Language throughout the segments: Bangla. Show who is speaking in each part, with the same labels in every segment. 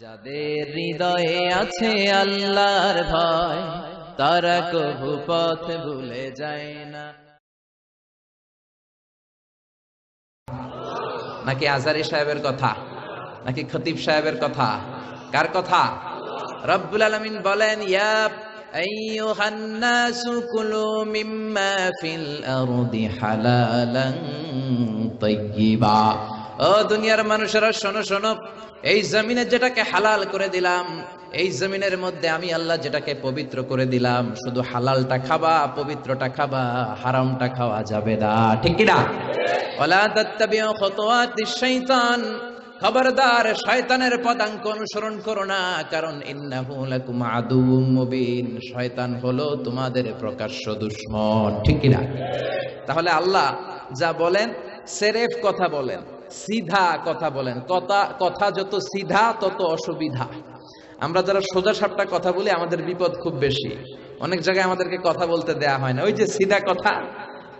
Speaker 1: যাদের হৃদয়ে আছে আল্লাহর ভয় তারা কবু পথ ভুলে যায় না
Speaker 2: নাকি আজারি সাহেবের কথা নাকি খতিব সাহেবের কথা কার কথা রব্বুল আলমিন বলেন ইয়া
Speaker 1: أيها الناس كلوا مما في الأرض حلالا طيبا
Speaker 2: ও দুনিয়ার মানুষেরা শোনো শোনো এই জমিনে যেটাকে হালাল করে দিলাম, এই জমিনের মধ্যে আমি আল্লাহ যেটাকে পবিত্র করে দিলাম, শুধু হালালটা খাবা, পবিত্রটা খাবা, হারামটা খাওয়া যাবে না। ঠিক কিনা? ওলা শাইতান। খবরদার শয়তানের পদাঙ্ক অনুসরণ করো না, কারণ মুবিন। শয়তান হলো তোমাদের প্রকাশ্য দুশ্মন। ঠিক কিনা? তাহলে আল্লাহ যা বলেন, সেরেফ কথা বলেন। সিধা কথা বলেন। কথা কথা যত সিধা, তত অসুবিধা। আমরা যারা সোজা সাপটা কথা বলি, আমাদের বিপদ খুব বেশি। অনেক জায়গায় আমাদেরকে কথা বলতে দেয়া হয় না। ওই যে সিধা কথা,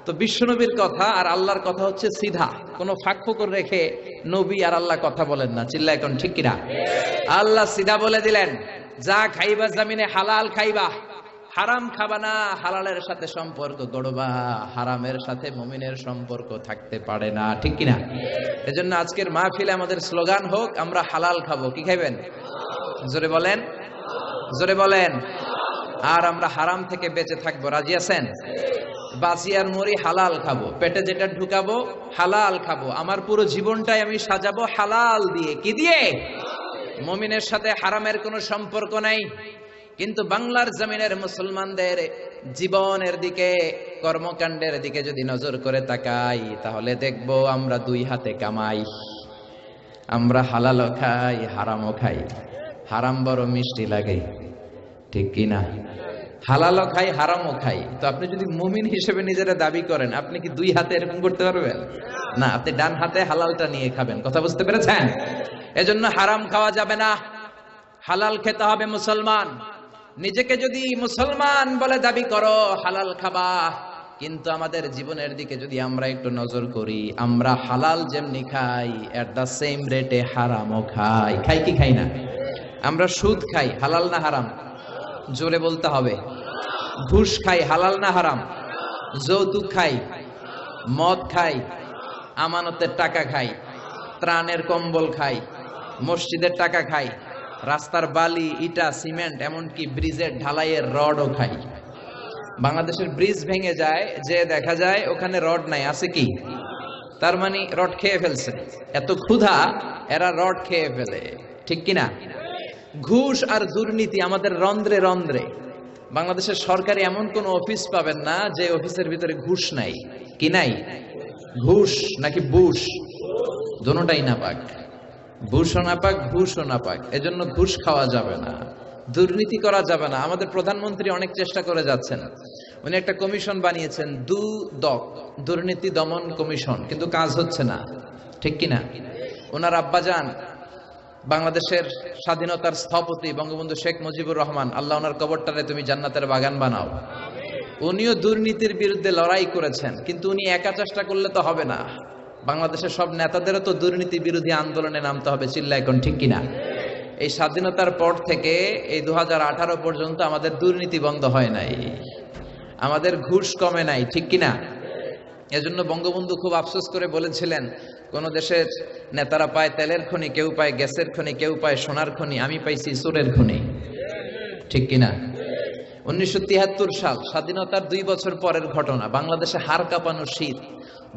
Speaker 2: তো বিশ্বনবীর কথা আর আল্লাহর কথা হচ্ছে সিধা। কোনো ফাঁক ফোকর রেখে নবী আর আল্লাহ কথা বলেন না। চিল্লা এখন ঠিক কিনা? আল্লাহ সিধা বলে দিলেন, যা খাইবা জামিনে হালাল খাইবা। হারাম খাবা না, হালালের সাথে সম্পর্ক গড়বা, হারামের সাথে মমিনের সম্পর্ক থাকতে পারে না, ঠিক কিনা? এজন্য আজকের মাহফিলে আমাদের স্লোগান হোক, আমরা হালাল খাব, কি খাইবেন? জোরে বলেন জোরে বলেন। আর আমরা হারাম থেকে বেঁচে থাকব, রাজি আছেন? বাসি আর মরি হালাল খাব, পেটে যেটা ঢুকাবো, হালাল খাব, আমার পুরো জীবনটাই আমি সাজাবো হালাল দিয়ে, কি দিয়ে? মমিনের সাথে হারামের কোনো সম্পর্ক নাই। কিন্তু বাংলার জমিনের মুসলমানদের জীবনের দিকে, কর্মকাণ্ডের দিকে যদি নজর করে তাকাই, তাহলে দেখব আমরা দুই হাতে কামাই। আমরা হালালও খাই, হারামও খাই। হারাম বড় মিষ্টি লাগে। ঠিক কি না? হালালও খাই, হারামও খাই। তো আপনি যদি মুমিন হিসেবে নিজেরা দাবি করেন, আপনি কি দুই হাতে এরকম করতে পারবেন? না, আপনি ডান হাতে হালালটা নিয়ে খাবেন। কথা বুঝতে পেরেছেন? এজন্য হারাম খাওয়া যাবে না। হালাল খেতে হবে মুসলমান। নিজেকে যদি মুসলমান বলে দাবি করো, হালাল খাবা। কিন্তু আমাদের জীবনের দিকে যদি আমরা একটু নজর করি, আমরা হালাল যেমনি খাই এট দ্য সেম রেটে হারামও খাই। খাই কি খাই না? আমরা সুদ খাই, হালাল না হারাম? জোরে বলতে হবে। ঘুষ খাই, হালাল না হারাম? যৌতুক খাই, মদ খাই, আমানতের টাকা খাই, ত্রাণের কম্বল খাই, মসজিদের টাকা খাই রাস্তার বালি, ইটা, সিমেন্ট, এমনকি ব্রিজের ঢালাইয়ের রডও খাই। বাংলাদেশের ব্রিজ ভেঙে যায়, যে দেখা যায় ওখানে রড নাই, আছে কি? তার মানে রড খেয়ে ফেলছে। এত ক্ষুধা, এরা রড খেয়ে ফেলে। ঠিক কিনা? ঘুষ আর দুর্নীতি আমাদের রন্ধ্রে রন্ধ্রে। বাংলাদেশের সরকারি এমন কোন অফিস পাবেন না যে অফিসের ভিতরে ঘুষ নাই। কি নাই? ঘুষ নাকি বুশ? দোনোটাই না পাক না পাক না পাক এজন্য ঘুষ খাওয়া যাবে না। দুর্নীতি করা যাবে না। আমাদের প্রধানমন্ত্রী অনেক চেষ্টা করে যাচ্ছেন। উনি একটা কমিশন বানিয়েছেন, দু দক, দুর্নীতি দমন কমিশন। কিন্তু কাজ হচ্ছে না। ঠিক কিনা? ওনার আব্বাজান, বাংলাদেশের স্বাধীনতার স্থপতি, বঙ্গবন্ধু শেখ মুজিবুর রহমান, আল্লাহ ওনার কবরটারে তুমি জান্নাতের বাগান বানাও। উনিও দুর্নীতির বিরুদ্ধে লড়াই করেছেন, কিন্তু উনি একা চেষ্টা করলে তো হবে না। বাংলাদেশের সব নেতাদেরও তো দুর্নীতি বিরোধী আন্দোলনে নামতে হবে চিল্লা এখন ঠিক কিনা? এই স্বাধীনতার পর থেকে এই দু হাজার আঠারো পর্যন্ত আমাদের দুর্নীতি বন্ধ হয় নাই। আমাদের ঘুষ কমে নাই, ঠিক কিনা? এজন্য বঙ্গবন্ধু খুব আফসোস করে বলেছিলেন, কোন দেশের নেতারা পায় তেলের খনি, কেউ পায় গ্যাসের খনি, কেউ পায় সোনার খনি, আমি পাইছি সুরের খনি। ঠিক কিনা? উনিশশো তিয়াত্তর সাল, স্বাধীনতার দুই বছর পরের ঘটনা, বাংলাদেশে হার কাঁপানো শীত।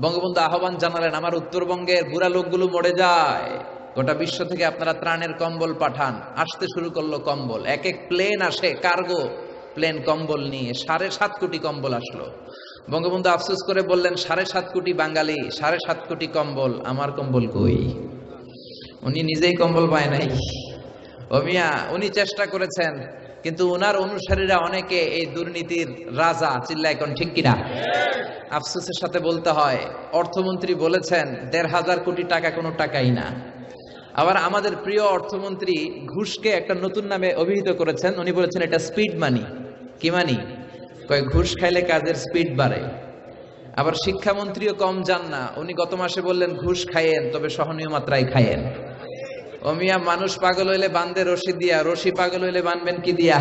Speaker 2: বঙ্গবন্ধু আহ্বান জানালেন, আমার উত্তরবঙ্গের বুড়া লোকগুলো মরে যায়। গোটা বিশ্ব থেকে আপনারা ত্রাণের কম্বল পাঠান। আসতে শুরু করল কম্বল। এক এক প্লেন আসে, কার্গো। প্লেন কম্বল নিয়ে সাড়ে সাত কোটি কম্বল আসলো। বঙ্গবন্ধু আফসোস করে বললেন, সাড়ে সাত কোটি বাঙালি, সাড়ে সাত কোটি কম্বল, আমার কম্বল কই? উনি নিজেই কম্বল পায় নাই। অমিয়া, উনি চেষ্টা করেছেন কিন্তু উনার অনুসারীরা অনেকে এই দুর্নীতির রাজা চিল্লা এখন ঠিক কিনা? আফসোসের সাথে বলতে হয়, অর্থমন্ত্রী বলেছেন, দেড় হাজার কোটি টাকা কোনো টাকাই না। আবার আমাদের প্রিয় অর্থমন্ত্রী ঘুষকে একটা নতুন নামে অভিহিত করেছেন, উনি বলেছেন এটা স্পিড মানি কি মানি কয়, ঘুষ খাইলে কাজের স্পিড বাড়ে। আবার শিক্ষামন্ত্রীও কম যান না। উনি গত মাসে বললেন, ঘুষ খাইয়েন, তবে সহনীয় মাত্রায় খাইয়েন। ও মিয়া মানুষ পাগল হইলে বান্ধে রশি দিয়া রশি পাগল হইলে বানবেন কি দিয়া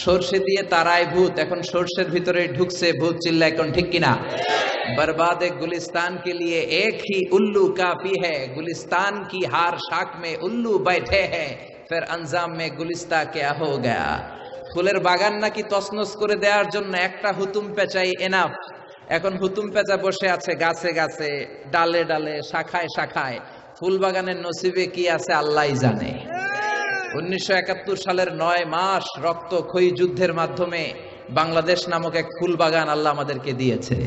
Speaker 2: সর্ষে দিয়ে তারায় ভূত এখন সর্ষের ভিতরে ঢুকছে ভূত চিল্লা এখন ঠিক কিনা बर्बाद गुलिस्तान के लिए एक ही उल्लू काफी है गुलिस्तान की हार शाख में उल्लू बैठे हैं फिर अंजाम में गुलिस्ता क्या हो गया ফুলের বাগান নাকি তছনছ করে দেওয়ার জন্য একটা হুতুম পেঁচাই এনাফ এখন হুতুম পেঁচা বসে আছে গাছে গাছে ডালে ডালে শাখায় শাখায় ফুল বাগানের নসিবে কি আছে আল্লাহ জানে। উনিশশো একাত্তর সালের নয় মাস রক্ত ক্ষয়ী যুদ্ধের মাধ্যমে বাংলাদেশ নামক এক ফুল বাগান আল্লাহ আমাদেরকে দিয়েছে।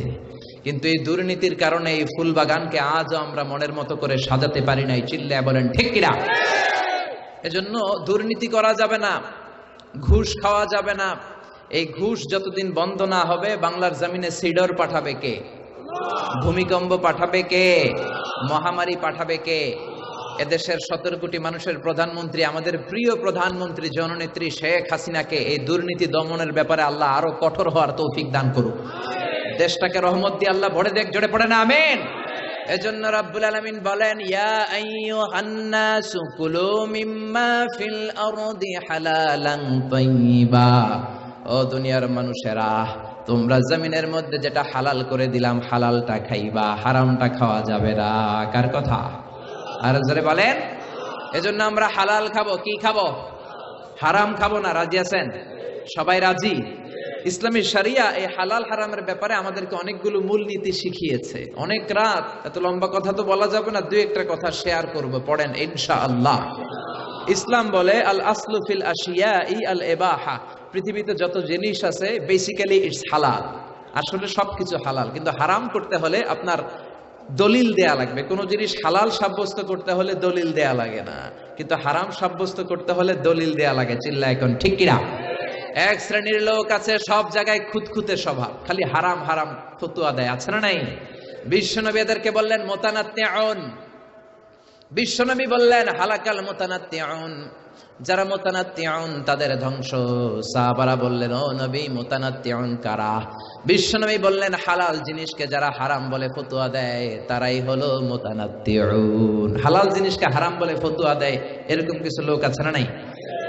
Speaker 2: কিন্তু এই দুর্নীতির কারণে এই ফুল বাগানকে আজও আমরা মনের মতো করে সাজাতে পারি নাই চিল্লে বলেন, ঠিক কিনা এজন্য দুর্নীতি করা যাবে না, ঘুষ খাওয়া যাবে না। এই ঘুষ যতদিন বন্ধ না হবে, বাংলার জমিনে সিডর পাঠাবে কে? ভূমিকম্প পাঠাবে কে? মহামারী পাঠাবে কে? এদেশের সতেরো কোটি মানুষের প্রধানমন্ত্রী, আমাদের প্রিয় প্রধানমন্ত্রী জননেত্রী শেখ হাসিনাকে এই দুর্নীতি দমনের ব্যাপারে আল্লাহ আরও কঠোর হওয়ার তৌফিক দান করুক। দেশটাকে রহমত দিয়ে আল্লাহ ভরে দেখ, জোরে পড়ে না, আমেন। এজন্য রাব্বুল আলামিন বলেন, ইয়া আইয়ুহান নাসু কুলু মিম্মা ফিল আরদি হালালান তাইয়্যিবা ও দুনিয়ার মানুষেরা তোমরা জমিনের মধ্যে যেটা হালাল করে দিলাম, হালালটা খাইবা, হারামটা খাওয়া যাবে না। কার কথা? আর জোরে বলেন। এজন্য আমরা হালাল খাব, কি খাব? হারাম খাব না, রাজি আছেন? সবাই রাজি? ইসলামী শরিয়া এই হালাল হারামের ব্যাপারে আমাদেরকে অনেকগুলো মূলনীতি শিখিয়েছে। অনেক রাত, এত লম্বা কথা তো বলা যাবে না, দুই একটা কথা শেয়ার করব, পড়েন ইনশা আল্লাহ ইসলাম বলে আল আসলুফিল আশিয়া ই আল এবাহা পৃথিবীতে যত জিনিস আছে বেসিক্যালি ইটস হালাল আসলে সবকিছু হালাল। কিন্তু হারাম করতে হলে আপনার দলিল দেয়া লাগবে। কোনো জিনিস হালাল সাব্যস্ত করতে হলে দলিল দেয়া লাগে না। কিন্তু হারাম সাব্যস্ত করতে হলে দলিল দেয়া লাগে। চিল্লা এখন ঠিক কিনা? এক শ্রেণির লোক আছে, সব জায়গায় খুঁতখুঁতে স্বভাব। খালি হারাম হারাম ফতুয়া দেয়। আছে না নাই? বিশ্বনবী এদেরকে বললেন মোতানাত্যাউন বিশ্বনবী বললেন, হালাকাল মোতানাত্যাউন যারা মোতানাত্যাউন তাদের ধ্বংস। সাহাবারা বললেন, ও নবী মোতানাত্যাউন কারা? বিশ্বনবী বললেন, হালাল জিনিসকে যারা হারাম বলে ফতুয়া দেয়, তারাই হলো মোতানাত্যাউন হালাল জিনিসকে হারাম বলে ফতুয়া দেয়, এরকম কিছু লোক আছে না নাই?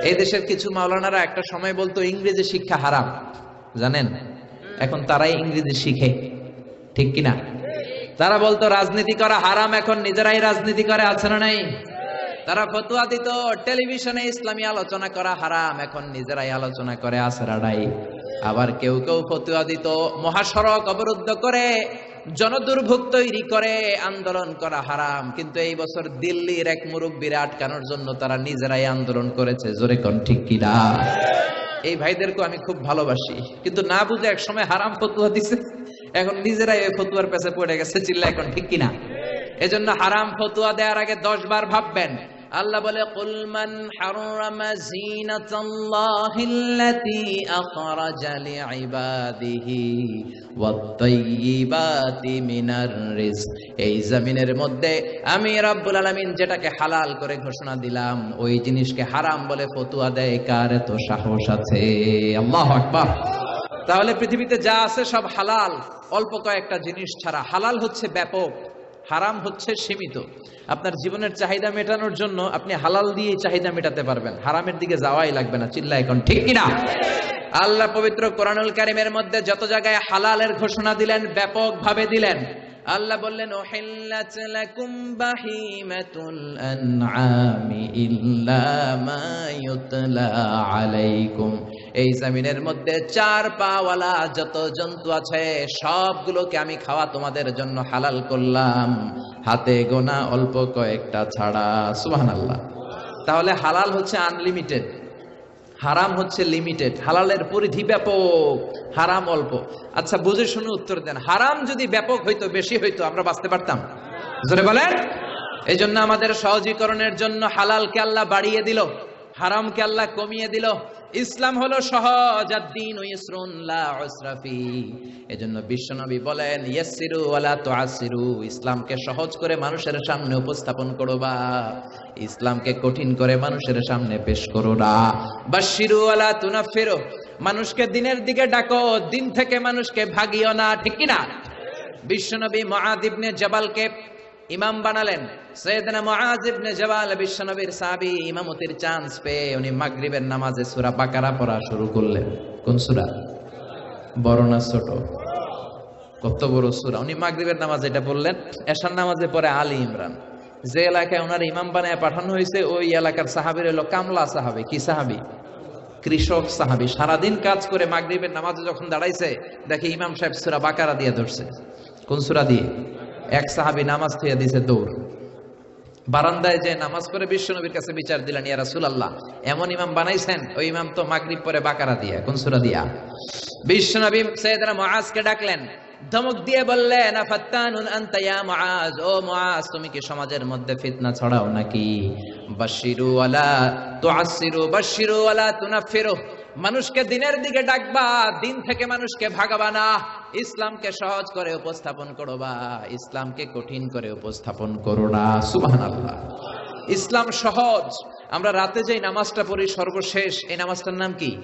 Speaker 2: এই দেশের কিছু মাওলানারা একটা সময় বলতো, ইংরেজি শিক্ষা হারাম। জানেন? এখন তারাই ইংরেজি শিখে। ঠিক কিনা? তারা বলতো, রাজনীতি করা হারাম, এখন নিজেরাই রাজনীতি করে, আছে না নাই? তারা ফতুয়া দিত, টেলিভিশনে ইসলামী আলোচনা করা হারাম, এখন নিজেরাই আলোচনা করে আসরাডাই আবার কেউ কেউ ফতুয়া দিত, মহাসড়ক অবরুদ্ধ করে, জনদুর্ভোগ তৈরি করে, আন্দোলন করা হারাম। কিন্তু এই বছর দিল্লির এক মুরব্বীর আটকানোর জন্য তারা নিজেরাই আন্দোলন করেছে, জোরে কোন ঠিক কিনা এই ভাইদেরকে আমি খুব ভালোবাসি, কিন্তু না বুঝে এক সময় হারাম ফতুয়া দিছে, এখন নিজেরাই ওই ফতুয়ার পেছে পড়ে গেছে চিল্লা এখন ঠিক কিনা এজন্য হারাম ফতুয়া দেওয়ার আগে দশ বার ভাববেন আল্লাহ বলে, কুল মান হারামা এই জমিনের মধ্যে আমি যেটাকে হালাল করে ঘোষণা দিলাম, ওই জিনিসকে হারাম বলে ফতুয়া দেয় কার এত সাহস আছে? তাহলে পৃথিবীতে যা আছে সব হালাল, অল্প কয়েকটা জিনিস ছাড়া। হালাল হচ্ছে ব্যাপক। হারাম হচ্ছে সীমিত। আপনার জীবনের চাহিদা মেটানোর জন্য আপনি হালাল দিয়ে চাহিদা মেটাতে পারবেন। হারামের দিকে যাওয়াই লাগবে না চিল্লা এখন, ঠিক কিনা? আল্লাহ পবিত্র কোরআনুল কারিমের মধ্যে যত জায়গায় হালালের ঘোষণা দিলেন ব্যাপক ভাবে দিলেন। আল্লাহ বললেন আলাইকুম। এই জমিনের মধ্যে চার পাওয়ালা যত জন্তু আছে, সবগুলোকে আমি খাওয়া তোমাদের জন্য হালাল করলাম। হাতে গোনা অল্প কয়েকটা ছাড়া, সুবহানাল্লাহ। তাহলে হালাল হচ্ছে আনলিমিটেড হারাম হচ্ছে লিমিটেড হালালের পরিধি ব্যাপক, হারাম অল্প। আচ্ছা বুঝে শুনে উত্তর দেন। হারাম যদি ব্যাপক হইতো, বেশি হইতো, আমরা বাঁচতে পারতাম? জোরে বলেন। এই জন্য আমাদের সহজীকরণের জন্য হালালকে আল্লাহ বাড়িয়ে দিল, হারামকে আল্লাহ কমিয়ে দিল। ইসলাম হলো সহজ আর দিন এজন্য বিশ্বনবী বলেন, ইয়াসসিরু ওয়ালা তুআসসিরু, ইসলামকে সহজ করে মানুষের সামনে উপস্থাপন করো বা। ইসলামকে কঠিন করে মানুষের সামনে পেশ করো না। বাশিরু ওয়ালা তুনাফিরু, মানুষকে দিনের দিকে ডাকো, দিন থেকে মানুষকে ভাগিও না, ঠিক কি না বিশ্বনবী মুআদ ইবনে জাবালকে ইমাম বানালেন। সৈয়দনা মুআজ ইবনে জাবাল, বিশ্বনবীর সাহাবী ইমামতির চান্স পেয়ে উনি মাগরিবের নামাজে সূরা বাকারা পড়া শুরু করলেন। কোন সূরা? বড় না ছোট? কত বড় সূরা? উনি মাগরিবের নামাজ এটা বললেন এশার নামাজে পরে আলী ইমরান। যে এলাকায় ওনার ইমাম বানায় পাঠানো হয়েছে, ওই এলাকার সাহাবীর হলো কামলা সাহাবী। কি সাহাবী? কৃষক সাহাবী। সারাদিন কাজ করে মাগরিবের নামাজে যখন দাঁড়াইছে, দেখে ইমাম সাহেব সূরা বাকারা দিয়ে ধরছে। কোন সূরা দিয়ে? এক সাহাবী নামাজ থুয়ে দিছে দৌড়। বারান্দায় যে নামাজ পড়ে বিশ্বনবীর কাছে বিচার দিলেন, ইয়া এমন ইমাম বানাইছেন, ওই ইমাম তো মাগরিব পরে বাকারা দিয়া, কোন সূরা দিয়া? বিশ্বনবী সাইয়েদনা মুআজকে ডাকলেন, ধমক দিয়ে বললেন, আফাত্তানুন আনতা ইয়া ও মুআজ, তুমি কি সমাজের মধ্যে ফিতনা ছড়াও নাকি? বাশিরু ওয়ালা তুআসসিরু বাশিরু ওয়ালা তুনাফিরু মানুষকে দিনের দিকে ডাকবা, দিন থেকে মানুষকে ভাগাবা না। ইসলামকে সহজ করে উপস্থাপন করো বা, ইসলামকে কঠিন করে উপস্থাপন করো না। সুবহানাল্লাহ। ইসলাম সহজ। আমরা রাতে যে নামাজটা পড়ি সর্বশেষ, এই নামাজটার নাম কি?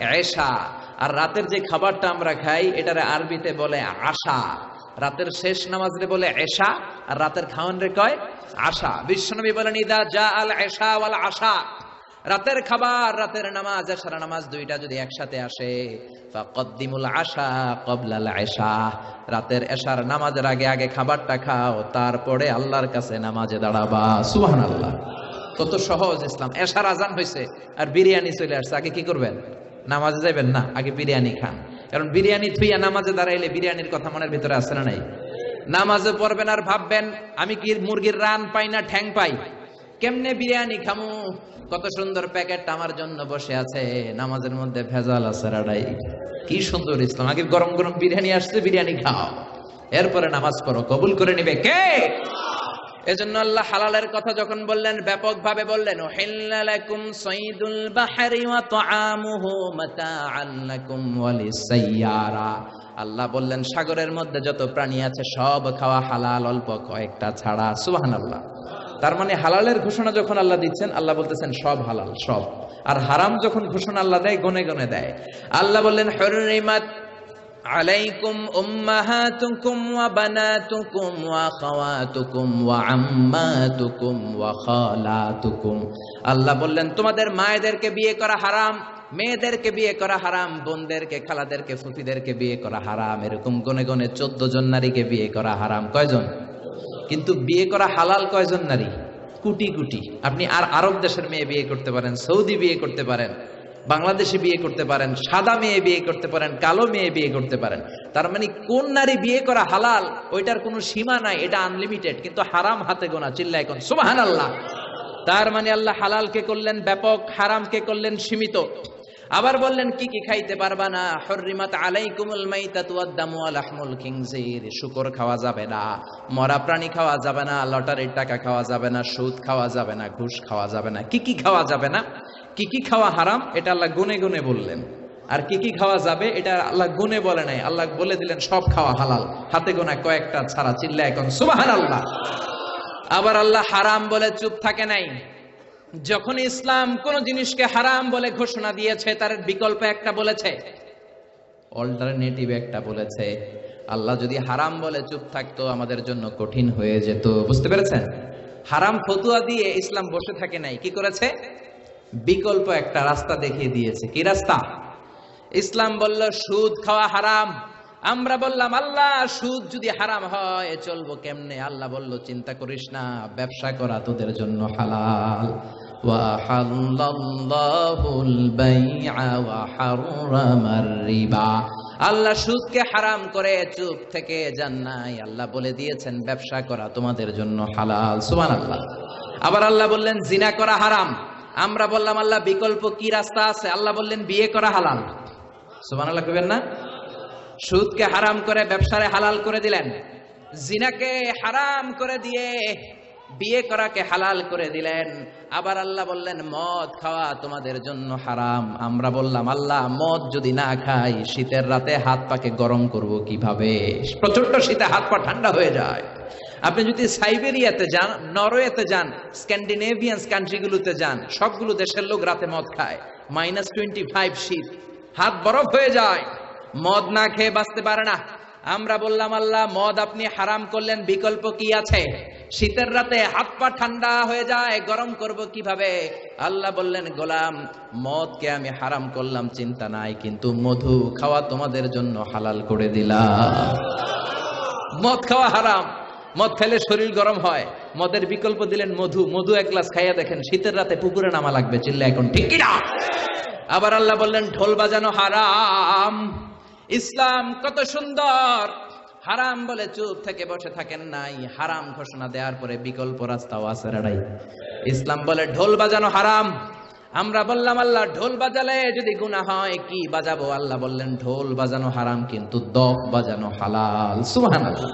Speaker 2: এশা। আর রাতের যে খাবারটা আমরা খাই, এটারে আরবিতে বলে আশা। রাতের শেষ নামাজ রে বলে এশা, আর রাতের খাওয়ান রে কয় আশা। বিশ্বনবী বলেন, ইদা জা আল এশা ওয়াল আশা। রাতের খাবার, রাতের নামাজ, এশার নামাজ দুইটা যদি একসাথে আসে, ফাকদ্দিমুল আশা কবলাল এশা। রাতের এশার নামাজের আগে আগে খাবারটা খাও, তারপরে আল্লাহর কাছে নামাজে দাঁড়াবা। সুবহানাল্লাহ। কত সহজ ইসলাম। এশার আজান হয়েছে আর বিরিয়ানি চলে আসছে। আগে কি করবেন? নামাজে যাবেন না, আগে বিরিয়ানি খান। কারণ বিরিয়ানি থুইয়া নামাজে দাঁড়াইলে বিরিয়ানির কথা মনের ভিতরে আসে না নাই? নামাজে পড়বেন আর ভাববেন, আমি কি মুরগির রান পাই না ঠ্যাং পাই? কেমনে বিরিয়ানি খামু? কত সুন্দর প্যাকেট আমার জন্য বসে আছে। নামাজের মধ্যে ভেজাল আছে রাডাই। কি সুন্দর ইসলাম। আগে গরম গরম বিরিয়ানি আসছে, বিরিয়ানি খাও। এরপরে নামাজ পড়ো, কবুল করে নিবে কে? এজন্য আল্লাহ হালালের কথা যখন বললেন, ব্যাপকভাবে বললেন উহিল্লা লাকুম সাইদুল বাহরি ওয়া তাআমুহু মাতাআন লাকুম ওয়ালিসাইয়ারা আল্লাহ বললেন, সাগরের মধ্যে যত প্রাণী আছে, সব খাওয়া হালাল, অল্প কয়েকটা ছাড়া। সুবহানাল্লাহ। তার মানে হালালের ঘোষণা যখন আল্লাহ দিচ্ছেন আল্লাহ বলতেছেন সব হালাল সব আর হারাম যখন ঘোষণা আল্লাহ দেয় গনে গনে দেয় আল্লাহ বললেন হরিমাত عليكم أمهاتكم وبناتكم وأخواتكم وعماتكم وخالاتكم আল্লাহ বললেন তোমাদের মায়েদেরকে বিয়ে করা হারাম মেয়েদেরকে বিয়ে করা হারাম বোনদেরকে খালাদেরকে ফুফিদেরকে বিয়ে করা হারাম এরকম গনে গনে চোদ্দ জন নারীকে বিয়ে করা হারাম কয়জন কিন্তু বিয়ে করা হালাল কয়জন নারী? কুটি কুটি। আপনি আর আরব দেশের মেয়ে বিয়ে করতে পারেন, সৌদি বিয়ে করতে পারেন, বাংলাদেশে বিয়ে করতে পারেন, সাদা মেয়ে বিয়ে করতে পারেন, কালো মেয়ে বিয়ে করতে পারেন। তার মানে কোন নারী বিয়ে করা হালাল, ওইটার কোনো সীমা নাই, এটা আনলিমিটেড কিন্তু হারাম হাতে গোনা চিল্লা এখন সুবাহান আল্লাহ তার মানে আল্লাহ হালালকে করলেন, ব্যাপক হারামকে করলেন, সীমিত। আবার বললেন, কি কি খাইতে পারবা না? হরিমাত আলাইকুমুল মাইতাতু ওয়াদ-দামু ওয়া লাহমুল খিনজির। শুকর খাওয়া যাবে না। মরা প্রাণী খাওয়া যাবে না। লটারির টাকা খাওয়া যাবে না। সুদ খাওয়া যাবে না। ঘুষ খাওয়া যাবে না। কি কি খাওয়া যাবে না? কি কি খাওয়া হারাম? এটা আল্লাহ গুনে গুনে বললেন। আর কি কি খাওয়া যাবে? এটা আল্লাহ গুনে বলে নাই। আল্লাহ বলে দিলেন, সব খাওয়া হালাল। হাতে গোনা কয়েকটা ছাড়া চিল্লা এখন। সুবহানাল্লাহ! আবার আল্লাহ হারাম বলে চুপ থাকে নাই। যখন ইসলাম কোন জিনিসকে হারাম বলে ঘোষণা দিয়েছে, তার বিকল্প একটা বলেছে। অল্টারনেটিভ একটা বলেছে। আল্লাহ যদি হারাম বলে চুপ থাকতো, আমাদের জন্য কঠিন হয়ে যেত। বুঝতে পেরেছেন? হারাম ফতুয়া দিয়ে ইসলাম বসে থাকে নাই। কি করেছে? বিকল্প একটা রাস্তা দেখিয়ে দিয়েছে। কি রাস্তা? ইসলাম বলল, সুদ খাওয়া হারাম। আমরা বললাম, আল্লাহ, সুদ যদি হারাম হয়, চলবো কেমনে? আল্লাহ বলল, চিন্তা করিস না, ব্যবসা করা তোদের জন্য হালাল। আল্লাহ সুদকে হারাম করে চুপ থেকে যান নাই। আল্লাহ বলে দিয়েছেন, ব্যবসা করা তোমাদের জন্য হালাল। সুমান আল্লাহ আবার আল্লাহ বললেন, জিনা করা হারাম। আমরা বললাম, আল্লাহ, বিকল্প কি রাস্তা আছে? আল্লাহ বললেন, বিয়ে করা হালাল। সুমান আল্লাহ কবেন না? সুদকে হারাম করে, ব্যবসারে হালাল করে দিলেন। জিনাকে হারাম করে দিয়ে বিয়ে করাকে হালাল করে দিলেন। আবার আল্লাহ বললেন, মদ খাওয়া তোমাদের জন্য হারাম। আমরা বললাম, আল্লাহ, মদ যদি না খাই, শীতের রাতে হাত পাকে গরম করব কীভাবে? প্রচণ্ড শীতে হাত পা ঠান্ডা হয়ে যায়। আপনি যদি সাইবেরিয়াতে যান, নরওয়েতে যান, স্ক্যান্ডিনেভিয়ান কান্ট্রিগুলোতে যান, সবগুলো দেশের লোক রাতে মদ খায়। মাইনাস টোয়েন্টি ফাইভ শীত, হাত বরফ হয়ে যায়। মদ না খেয়ে বাঁচতে পারে না। আমরা বললাম, আল্লাহ, মদ আপনি হারাম করলেন, বিকল্প কি আছে? শীতের রাতে হাত পা ঠান্ডা হয়ে যায়, গরম করব কীভাবে? আল্লাহ বললেন, গোলাম, মদকে আমি হারাম করলাম, চিন্তা নাই, কিন্তু মধু খাওয়া তোমাদের জন্য হালাল করে দিলাম। মদ খাওয়া হারাম। মদ খেলে শরীর গরম হয়। মদের বিকল্প দিলেন মধু। মধু এক গ্লাস খাইয়া দেখেন, শীতের রাতে পুকুরে নামা লাগবে চিল্লা এখন, ঠিক কিনা আবার আল্লাহ বললেন, ঢোল বাজানো হারাম। ইসলাম কত সুন্দর। হারাম বলে চুপ থেকে বসে থাকেন নাই। হারাম ঘোষণা দেওয়ার পরে বিকল্প রাস্তাও আছে রাড়াই ইসলাম বলে ঢোল বাজানো হারাম। আমরা বললাম, আল্লাহ, ঢোল বাজালে যদি গুনাহ হয়, কি বাজাবো? আল্লাহ বললেন, ঢোল বাজানো হারাম, কিন্তু দফ বাজানো হালাল। সুবহানাল্লাহ।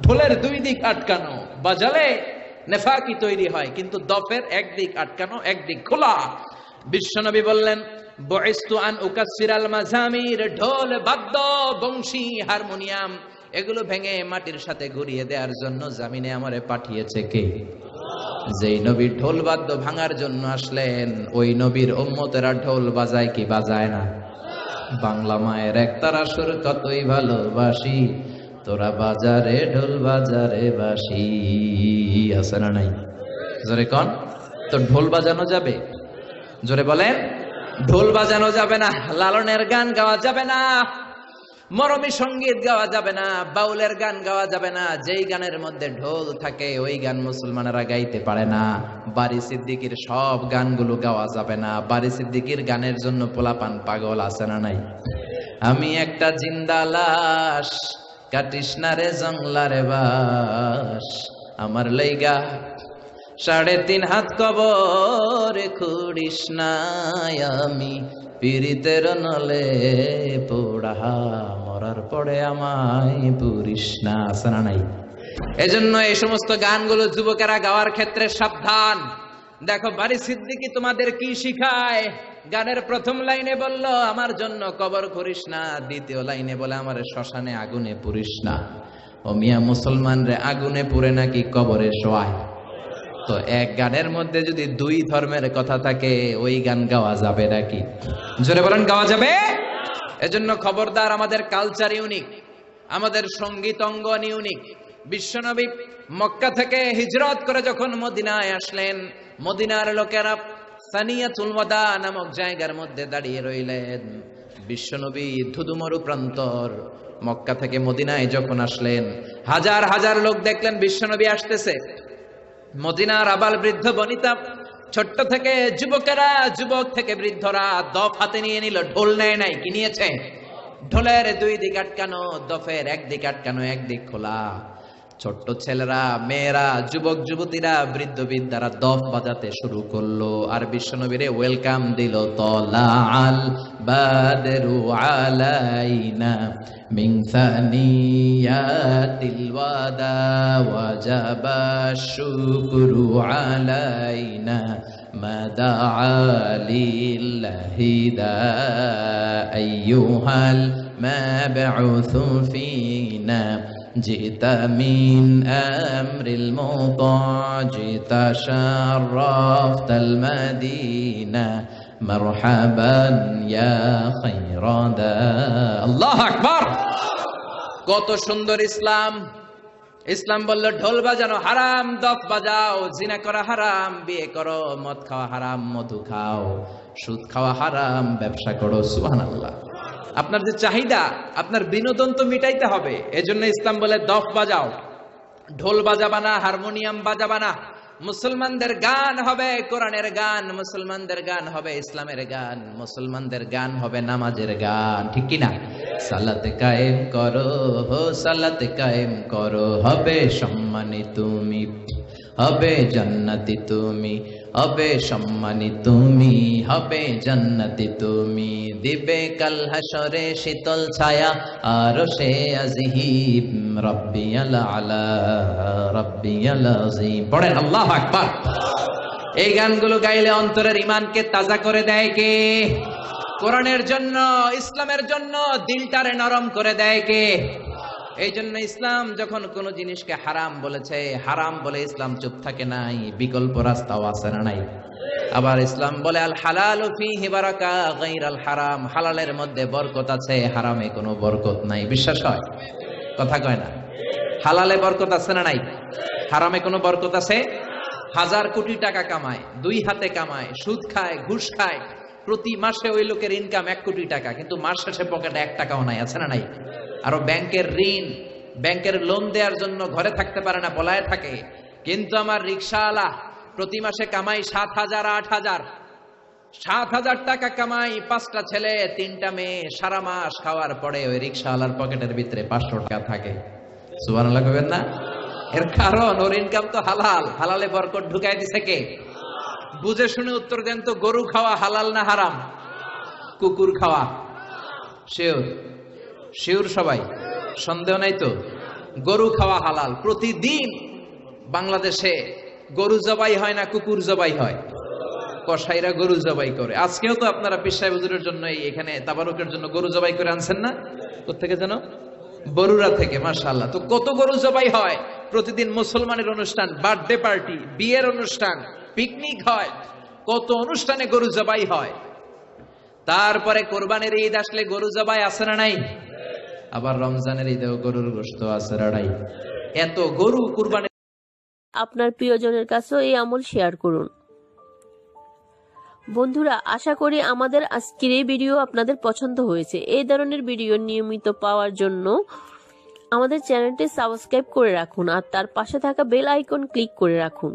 Speaker 2: ঢোলের দুই দিক আটকানো, বাজালে নেফাকি তৈরি হয়, কিন্তু দফের একদিক আটকানো একদিক খোলা। বিশ্বনবী বললেন বয়স্তু উকাসিরাল মাজামির, ঢোল, বাদ্য, বংশী, হারমোনিয়াম, এগুলো ভেঙে মাটির সাথে ঘুরিয়ে দেওয়ার জন্য জামিনে আমারে পাঠিয়েছে কে? নবীর ঢোল বাদ্য ভাঙার জন্য আসলেন, ওই নবীর উম্মতেরা ঢোল বাজায় কি বাজায় না? বাংলা মায়ের একতারা সুর কতই ভালোবাসি, তোরা বাজারে, ঢোল বাজারে বাসি। আছে না নাই? জোরে কন, তো ঢোল বাজানো যাবে? জোরে বলেন। ঢোল বাজানো যাবে না, লালনের গান গাওয়া যাবে না, মরমী সংগীত গাওয়া যাবে না, বাউলের গান গাওয়া যাবে না, যেই গানের মধ্যে ঢোল থাকে, ওই গান মুসলমানেরা গাইতে পারে না বাড়ি সিদ্দিকির সব গানগুলো গাওয়া যাবে না বাড়ি সিদ্দিকির গানের জন্য পোলাপান পাগল আছে না নাই? আমি একটা জিন্দা লাশ, কাটিস না রে জংলারে বাস, আমার লাইগা সাড়ে তিন হাত কবর খুড়িস আমি। পীড়িতের নলে পোড়া মরার পরে আমায় পুরিস না, আছে না নাই? এজন্য এই সমস্ত গানগুলো যুবকেরা গাওয়ার ক্ষেত্রে সাবধান। দেখো বাড়ি সিদ্দিকি তোমাদের কি শিখায়? গানের প্রথম লাইনে বলল, আমার জন্য কবর করিস না। দ্বিতীয় লাইনে বলে, আমার শ্মশানে আগুনে পুরিস না। ও মিয়া মুসলমান রে আগুনে পুরে নাকি কবরে শোয়ায়? তো এক গানের মধ্যে যদি দুই ধর্মের কথা থাকে, ওই গান গাওয়া যাবে নাকি? জোরে বলেন, গাওয়া যাবে? এজন্য খবরদার, আমাদের কালচার ইউনিক আমাদের সংগীত অঙ্গন ইউনিক বিশ্বনবী মক্কা থেকে হিজরত করে যখন মদিনায় আসলেন, মদিনার লোকেরা সানিয়াতুল ওয়াদা নামক জায়গার মধ্যে দাঁড়িয়ে রইলেন। বিশ্বনবী ধুধুমরু প্রান্তর মক্কা থেকে মদিনায় যখন আসলেন, হাজার হাজার লোক দেখলেন বিশ্বনবী আসতেছে। মদিনার আবাল বৃদ্ধ বনিতা, ছোট্ট থেকে যুবকেরা, যুবক থেকে বৃদ্ধরা দফ হাতে নিয়ে নিল, ঢোল নেয় নাই, কি নিয়েছে? ঢোলের দুই দিক আটকানো, দফের একদিক আটকানো একদিক খোলা। ছোট্ট ছেলেরা মেয়েরা যুবক যুবতীরা বৃদ্ধ বিদ্যারা দফ বাজাতে শুরু করলো আর বিশ্বনবীরে ওয়েলকাম দিল তলা আল বাদরু আলাইনা মিন সানিয়াতিল ওয়াদা ওয়াজাবা শুকরু আলাইনা ما دعا لله ذا أيها المبعوث فينا جئت من أمر المطاع جئت شرفت المدينة مرحبا يا خير ذا الله أكبر কত সুন্দর ইসলাম ইসলাম বলল ঢোল বাজানো হারাম দফ বাজাও জিনা করা হারাম বিয়ে করো মদ খাওয়া হারাম মধু খাও সুদ খাওয়া হারাম, ব্যবসা করো, সুবহানাল্লাহ। আপনার যে চাহিদা, আপনার বিনোদন তো মিটাইতে হবে। এজন্য ইসলাম বলে, দফ বাজাও। ঢোল বাজাবা না, হারমোনিয়াম বাজাবা না। মুসলমানদের গান হবে কোরআনের গান, মুসলমানদের গান হবে ইসলামের গান, মুসলমানদের গান হবে নামাজের গান। ঠিক কি না? সালাত কায়েম করো, হো সালাত কায়েম করো। হবে সম্মানী তুমি, হবে জান্নাতি তুমি। হবে সম্মানী তুমি, হবে জান্নাতি তুমি। দিবে কাল হাসরে শীতল ছায়া, আর সে আজিহিব রব্বি আলা আলা রব্বি আলা আজিম। পড়েন আল্লাহ আকবার। এই গানগুলো গাইলে অন্তরের ইমানকে তাজা করে দেয় কে? কোরআনের জন্য, ইসলামের জন্য দিলটারে নরম করে দেয় কে? এই জন্য ইসলাম যখন কোন জিনিসকে হারাম বলেছে, হারাম বলে ইসলাম চুপ থাকে নাই, বিকল্প রাস্তাও আছে না নাই। আবার ইসলাম বলে আল হালাল আল হারাম। হালালের মধ্যে বরকত আছে, হারামে কোনো বরকত নাই। বিশ্বাস হয়? কথা কয় না। হালালে বরকত আছে না নাই? হারামে কোনো বরকত আছে? হাজার কোটি টাকা কামায়, দুই হাতে কামায়, সুদ খায়, ঘুষ খায় প্রতি মাসে ওই লোকের ইনকাম এক কোটি টাকা, কিন্তু মাস শেষে পকেটে এক টাকাও নাই, আছে না নাই? আরও ব্যাংকের ঋণ, ব্যাংকের লোন দেওয়ার জন্য ঘরে থাকতে পারে না পলায় থাকে। কিন্তু আমার রিক্সাওয়ালা প্রতি মাসে কামাই সাত হাজার, আট হাজার। সাত হাজার টাকা কামাই, পাঁচটা ছেলে, তিনটা মেয়ে, সারা মাস খাওয়ার পরে ওই রিক্সাওয়ালার পকেটের ভিতরে পাঁচশো টাকা থাকে। সুবান লাগবেন না? এর কারণ, ওর ইনকাম তো হালাল। হালালে বরকত ঢুকাই দিছে কে? বুঝে শুনে উত্তর দেন তো, গরু খাওয়া হালাল না হারাম? কুকুর খাওয়া। শিওর? শিওর সবাই? সন্দেহ নাই তো? গরু খাওয়া হালাল। প্রতিদিন বাংলাদেশে গরু জবাই হয় না, কুকুর জবাই হয়? কসাইরা গরু জবাই করে। আজকেও তো আপনারা পেশায় হুজুরের জন্য এখানে তাবারুকের জন্য গরু জবাই করে আনছেন না? কোথেকে যেন? বরুরা থেকে, মাশাআল্লাহ। তো কত গরু জবাই হয়? প্রতিদিন মুসলমানের অনুষ্ঠান, বার্থডে পার্টি, বিয়ের অনুষ্ঠান পিকনিক হয়, কত অনুষ্ঠানে গরু জবাই হয়। তারপরে কোরবানির ঈদ আসলে গরু জবাই আছে না নাই? আবার রমজানের ঈদেও গরুর গোশত আছে না নাই? এত গরু কুরবানি
Speaker 3: আপনার প্রিয়জনের কাছেও এই আমল শেয়ার করুন। বন্ধুরা, আশা করি আমাদের আজকের এই ভিডিও আপনাদের পছন্দ হয়েছে। এই ধরনের ভিডিও নিয়মিত পাওয়ার জন্য আমাদের চ্যানেলটি সাবস্ক্রাইব করে রাখুন আর তার পাশে থাকা বেল আইকন ক্লিক করে রাখুন।